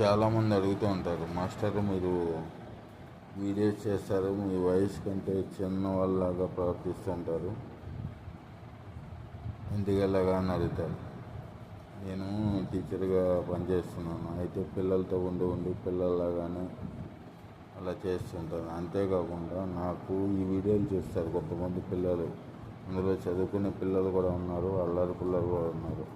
చాలామంది అడుగుతూ ఉంటారు మాస్టర్ మీరు వీడియోస్ చేస్తారు మీ వయసు కంటే చిన్న వాళ్ళలాగా ప్రవర్తిస్తుంటారు ఎందుకు అని అడుగుతారు. నేను టీచర్గా పనిచేస్తున్నాను. అయితే పిల్లలతో ఉండి ఉండి పిల్లల్లాగానే అలా చేస్తుంటాను. అంతేకాకుండా నాకు ఈ వీడియోలు చూస్తారు కొంతమంది పిల్లలు. అందులో చదువుకునే పిల్లలు కూడా ఉన్నారు అల్లరి పిల్లలు కూడా ఉన్నారు.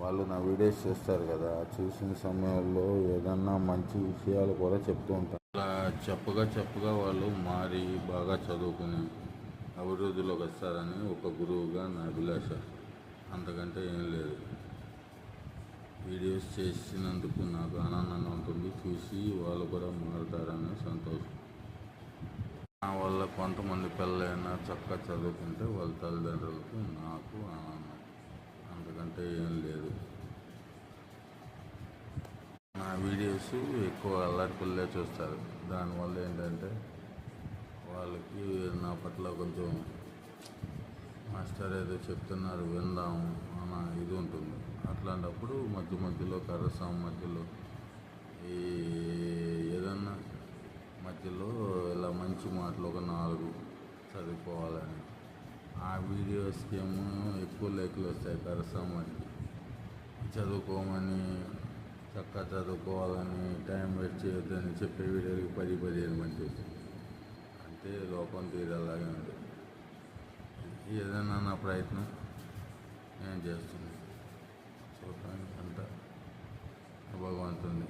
వాళ్ళు నా వీడియోస్ చేస్తారు కదా చూసిన సమయంలో ఏదన్నా మంచి విషయాలు కూడా చెప్తూ ఉంటారు. అలా చెప్పగా చెప్పగా వాళ్ళు మారి బాగా చదువుకుని అభివృద్ధిలోకి వస్తారని ఒక గురువుగా నా అభిలాష. అంతకంటే ఏం లేదు. వీడియోస్ చేసినందుకు నాకు ఆనందంగా ఉంటుంది. చూసి వాళ్ళు కూడా మారుతారని సంతోషం. నా వల్ల కొంతమంది పిల్లలైనా చక్కగా చదువుకుంటే వాళ్ళ తల్లిదండ్రులకు నాకు అంటే ఏం లేదు. నా వీడియోస్ ఎక్కువ అల్లరి చూస్తారు. దానివల్ల ఏంటంటే వాళ్ళకి నా పట్ల కొంచెం మాస్టర్ ఏదో చెప్తున్నారు విందాం అన్న ఇది ఉంటుంది. అట్లాంటప్పుడు మధ్య మధ్యలో కర్రసాం మధ్యలో ఈ ఏదన్నా మధ్యలో ఇలా మంచి మాటలు ఒక నాలుగు చదువుకోవాలని ఆ వీడియోస్కి ఏమో ఎక్కువ లైక్లు వస్తాయి కరసామానికి చదువుకోమని చక్కగా చదువుకోవాలని టైం వేస్ట్ చేయొద్దని చెప్పే వీడియోకి పది పదిహేను మంది వస్తుంది అంటే లోకం తీరేలాగే ఉంది. ఏదైనా నా ప్రయత్నం నేను చేస్తుంది చూడటానికి అంతా భగవంతుని